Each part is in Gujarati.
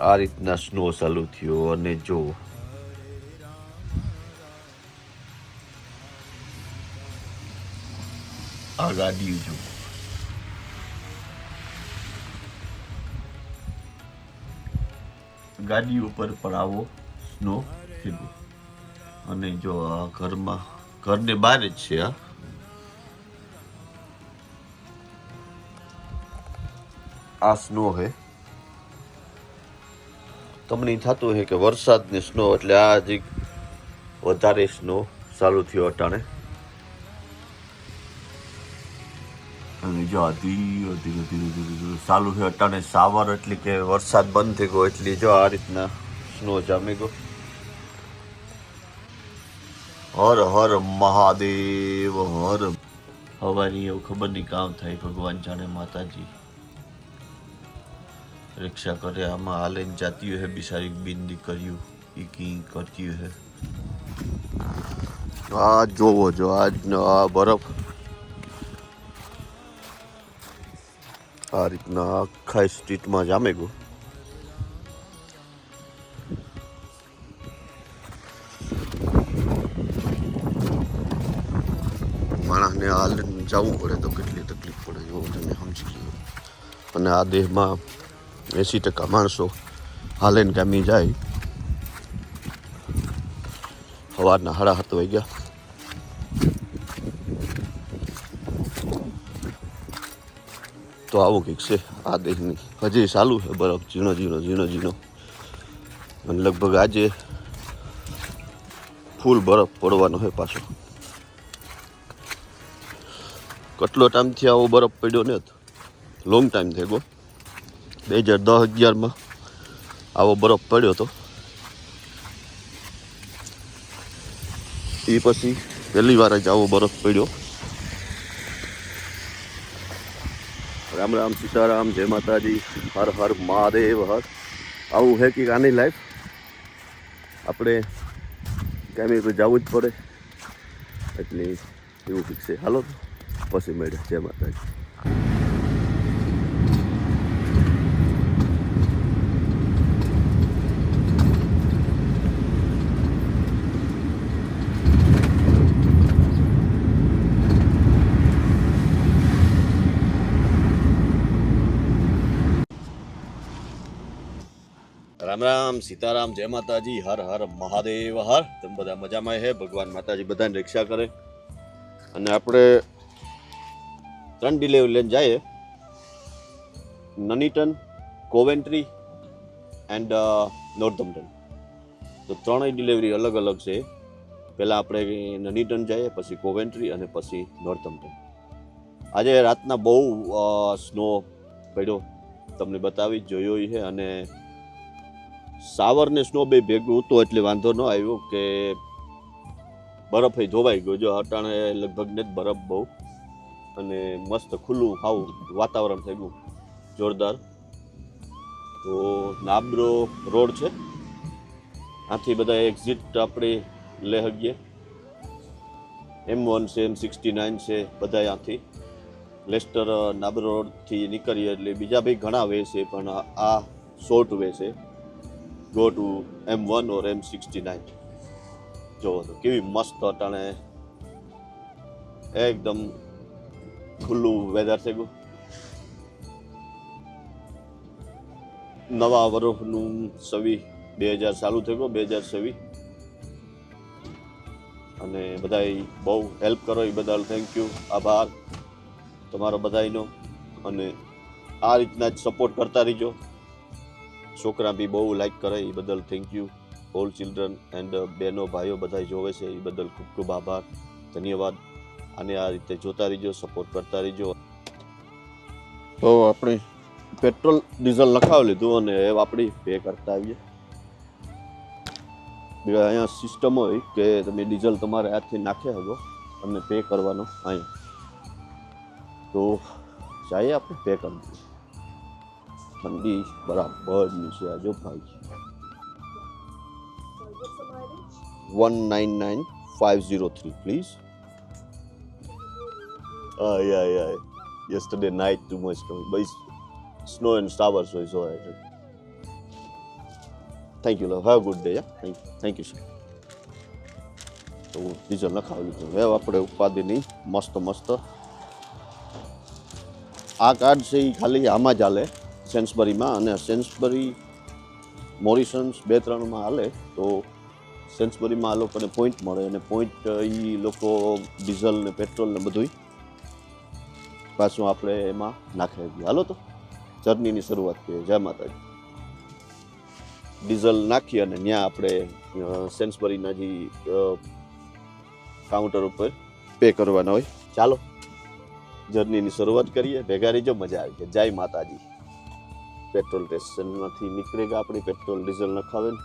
આ રીતના સ્નો ચાલુ થયો અને જો આ ગાડીઓ જો ગાડી ઉપર પણ આવો સ્નો થયો અને જો આ ઘરમાં ઘરને બહાર જ છે આ આ સ્નો હે તમને થતું હે કે વરસાદની સ્નો એટલે આ હજી વધારે સ્નો ચાલુ થયો અટાણે. અને જો ધીરે ધીરે ધીરે ધીરે ધીરે ચાલુ છે અટાણે સાવર એટલે કે વરસાદ બંધ થઈ ગયો એટલે જો આ રીતના સ્નો જામી ગયો. હર હર મહાદેવ, હર. હવાની એવું ખબર નહીં કામ થાય. ભગવાન જાણે માતાજી. રિક્ષા કરે. આમાં હાલીને જાતી હે બિસારી, બિન કર્યું એ કી કરતી હે. આ જોવો જો આજનો આ બરફ. આ રીતના આખા સ્ટ્રીટમાં જામે ગયો માણસને હાલ જવું પડે તો કેટલી તકલીફ પડે, જો તમે સમજી લો અને આ દેહમાં એંસી ટકા માણસો હાલેન ગામી જાય. સવારના સાડા સાત વાગ્યા તો આવું કંઈક છે. આ દેશની હજી ચાલુ છે બરફ ઝીણો ઝીણો ઝીણો ઝીણો. અને લગભગ આજે ફૂલ બરફ પડવાનો છે પાછો. કેટલો ટાઈમથી આવો બરફ પડ્યો ને લોંગ ટાઈમ થઈ ગયો. બે હજાર દસ અગિયારમાં આવો બરફ પડ્યો હતો એ પછી પહેલી વાર જ આવો બરફ પડ્યો. રામ રામ સીતારામ, જય માતાજી, હર હર મહાદેવ, હર. આવું હે કે આની લાઈફ આપણે કેમ તો જવું જ પડે. એટલે એવું ફિક્સ છે. હાલો, પછી મળે જય માતાજી. રામ રામ સીતારામ, જય માતાજી, હર હર, મહાદેવ, હર. તમે બધા મજામાં હે? ભગવાન માતાજી બધાને રક્ષા કરે. અને આપણે ત્રણ ડિલિવરી લઈને જઈએ. નનીટન, કોવેન્ટ્રી એન્ડ નોર્થમ્પટન તો ત્રણેય ડિલિવરી અલગ અલગ છે. પહેલાં આપણે નનીટન જઈએ, પછી કોવેન્ટ્રી અને પછી નોર્થમ્પટન આજે રાતના બહુ સ્નો પડ્યો. તમને બતાવી જોયો છે અને સાવર ને સ્નો બે ભેગું હતું એટલે વાંધો ન આવ્યો કે બરફ ધોવાઈ ગયો. જો અટાણે લગભગ ને જ બરફ બહુ. અને મસ્ત ખુલ્લું હાવ વાતાવરણ થઈ ગયું જોરદાર. તો નાબરો રોડ છે. આથી બધા એક્ઝિટ આપણે લઈ શકીએ એમ વન છે એમ સિક્સટી નાઇન છે, બધા આથી. લેસ્ટર નાબરો રોડથી નીકળીએ એટલે બીજા બી ઘણા વે છે, પણ આ શોર્ટ વે છે. Go to M one or M sixty nine જોવો તો કેવી મસ્ત અટાણે. એકદમ ખુલ્લું વેધર થઈ ગયું નવા વર્ષનું સવી બે હજાર ચાલુ થઈ ગયું બે હજાર સવી અને બધાય બહુ હેલ્પ કરો એ બદલ થેન્ક યુ આભાર તમારો બધાયનો. અને આ રીતના જ સપોર્ટ કરતા રહીજો. છોકરા બી બહુ લાઈક કરે એ બદલ thank you all children and બહેનો, ભાઈઓ બધા જોવે છે એ બદલ ખૂબ ખૂબ આભાર. ધન્યવાદ. અને આ રીતે જોતા રહીજો સપોર્ટ કરતા રહીજો. તો આપણે પેટ્રોલ ડીઝલ નખાવી લીધું અને હવે આપણી પે કરતા આવીએ. અહીંયા સિસ્ટમ હોય કે તમે ડીઝલ તમારે હાથથી નાખી શકો અને પે કરવાનો અહીંયા. તો જઈએ આપણે પે કરી દઈએ. ઠંડી બરાબરની છે આ જો ભાઈ one nine nine five zero three please Ah, yeah, yeah. Yesterday night, too much coming. But it's snow and shower so it's alright. Thank you, love. Have a good day, yeah? Thank you. Thank you, sir. તો ડીઝલ નખાવી લીધું હવે આપણે ઉપાધિની મસ્ત મસ્ત આ કાર્ડ છે એ ખાલી આમાં જ હાલે સેન્સબરીમાં અને સેન્સબરી મોરિસન્સ બે ત્રણમાં હાલે, તો સેન્સબરીમાં આ લોકોને પોઈન્ટ મળે અને પોઈન્ટ એ લોકો ડીઝલ ને પેટ્રોલ ને બધું પાછું આપણે એમાં નાખી. હાલો તો જર્નીની શરૂઆત કરીએ. જય માતાજી. ડીઝલ નાખી અને ત્યાં આપણે સેન્સબરીના જે કાઉન્ટર ઉપર પે કરવાના હોય. ચાલો જર્નીની શરૂઆત કરીએ. ભેગા રહીજો, મજા આવી જાય જય માતાજી. પેટ્રોલ સ્ટેશનમાંથી નીકળેગા આપણી પેટ્રોલ ડીઝલ નખાવે ને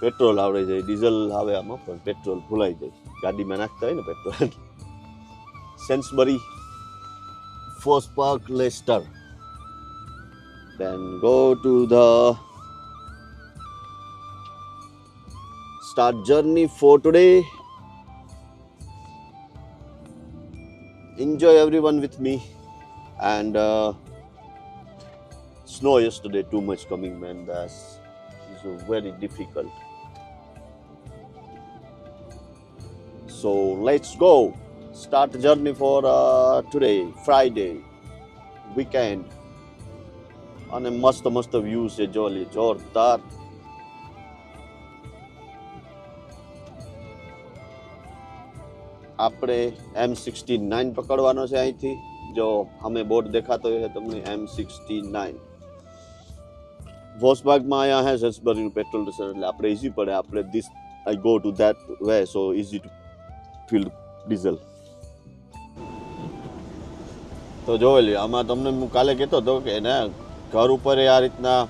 પેટ્રોલ આવડે જાય ડીઝલ આવે આમાં પણ પેટ્રોલ ભૂલાઈ જાય ગાડીમાં નાખતા હોય ને petrol Sainsbury Fosse Park Leicester then go to the start journey for today. Enjoy everyone with me. And uh, snow yesterday too much coming, man. That's uh, very difficult. So let's go. Start the journey for uh, today, Friday, weekend. અને મસ્ત મસ્ત વ્યૂ છે જોલી જોરદાર આપણે એમ સિક્સટી નાઇન પકડવાનો છે અહીંથી જો અમે બોર્ડ દેખાતો હોય તમને એમ સિક્સટી નાઇન વોસબાગમાં અહીંયા હે સેન્સબરીનું પેટ્રોલ સ્ટેશન એટલે આપણે ઇઝી પડે. આપણે this I go to that way so easy to fill diesel તો જોઈ લ્યો, આમાં તમને હું કાલે કહેતો હતો કે એને ઘર ઉપર આ રીતના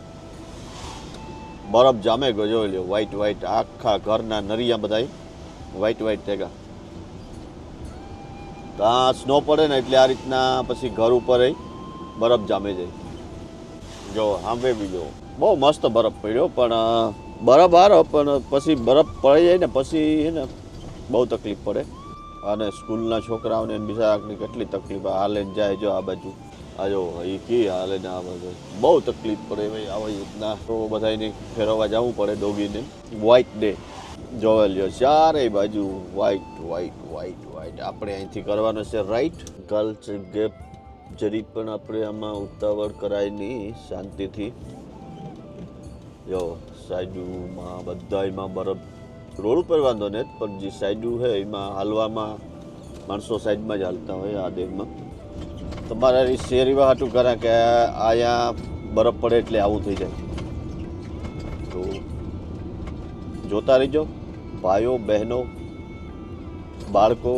બરફ જામે ગયો, જોઈ લ્યો વ્હાઈટ વ્હાઈટ આખા ઘરના નરિયા બધાય વ્હાઈટ વ્હાઈટ થેગા તો આ સ્નો પડે ને એટલે આ રીતના પછી ઘર ઉપર બરફ જામે જાય. જો સાંભળે બી જો. બહુ મસ્ત બરફ પડ્યો, પણ બરફ હારો પણ પછી બરફ પડી જાય ને પછી એને બહુ તકલીફ પડે. અને સ્કૂલના છોકરાઓને બિચારાને કેટલી તકલીફ, હાલે જાય જો આ બાજુ. આ જો, એ કી હાલે ને આ બાજુ. બહુ તકલીફ પડે ભાઈ આવી રીતના તો બધાને ફેરવવા જવું પડે ડોગીને વ્હાઇટ ડે જોવે લ્યો, ચારેય બાજુ વ્હાઇટ વ્હાઇટ વ્હાઇટ વ્હાઇટ આપણે અહીંથી કરવાનો છે રાઈટ કલ્ચર ગેપ જરી પણ આપણે આમાં ઉતાવળ કરાય નહીં, શાંતિથી. જો સાઈડમાં બધાયમાં બરફ. રોડ ઉપર વાંધો ને પણ જે સાઈડું છે એમાં હાલવામાં માણસો સાઈડમાં જ હાલતા હોય આ ડેમમાં તમારે એ શેરીમાં હાટું કરા કે અહીંયા બરફ પડે એટલે આવું થઈ જાય. તો જોતા રહીજો. ભાઈઓ, બહેનો, બાળકો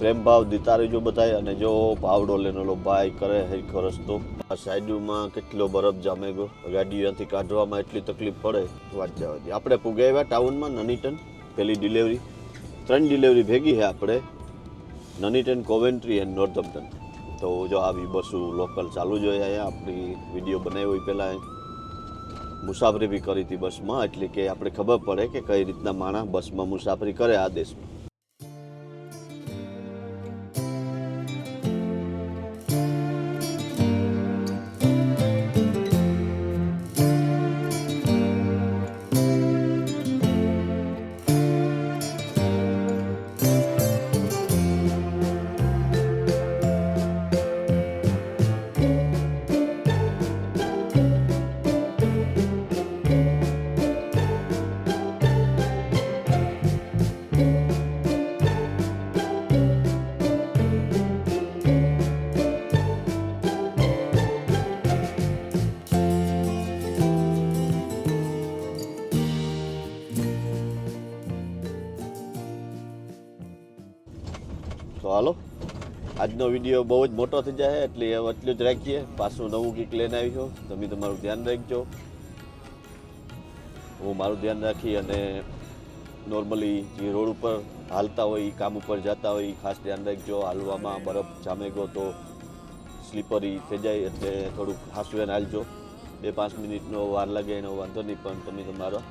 પ્રેમ ભાવ દીતા જો બતાય અને જો પાવડો લેનેલો ભાઈ કરે હરખો રસ્તો. આ સાઈડમાં કેટલો બરફ જામે ગયો. ગાડી અહીંયાથી કાઢવામાં એટલી તકલીફ પડે. વાત જવા દે. આપણે પુગાવ્યા ટાઉનમાં નનીટન. પેલી ડિલિવરી. ત્રણ ડિલિવરી ભેગી છે આપણે. નનીટન, કોવેન્ટ્રી એન્ડ નોર્થમ્પટન તો જો આવી બસું લોકલ ચાલુ જ હોય અહીંયા. આપણી વીડિયો બનાવી હોય પહેલાં મુસાફરી બી કરી હતી બસમાં. એટલે કે આપણે ખબર પડે કે કઈ રીતના માણસ બસમાં મુસાફરી કરે આ દેશમાં. તો હાલો. આજનો વીડિયો બહુ જ મોટો થઈ જાય એટલે એટલું જ રાખીએ. પાછું નવું કંઈક લઈને આવી છો તમે તમારું ધ્યાન રાખજો. હું મારું ધ્યાન રાખી અને નોર્મલી જે રોડ ઉપર હાલતા હોય એ કામ ઉપર જતા હોય એ ખાસ ધ્યાન રાખજો. હાલવામાં બરફ જામે ગયો તો સ્લીપરી થઈ જાય એટલે થોડુંક હાસવેન હાલજો. બે પાંચ મિનિટનો વાર લાગે એનો વાંધો નહીં, પણ તમે તમારા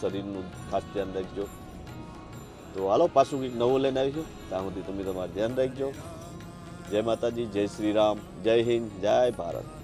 શરીરનું ખાસ ધ્યાન રાખજો. તો હાલો, પાછું કંઈક નવું લઈને આવીશું. ત્યાં સુધી તમે તમારું ધ્યાન રાખજો. જય માતાજી, જય શ્રી રામ, જય હિન્દ, જય ભારત.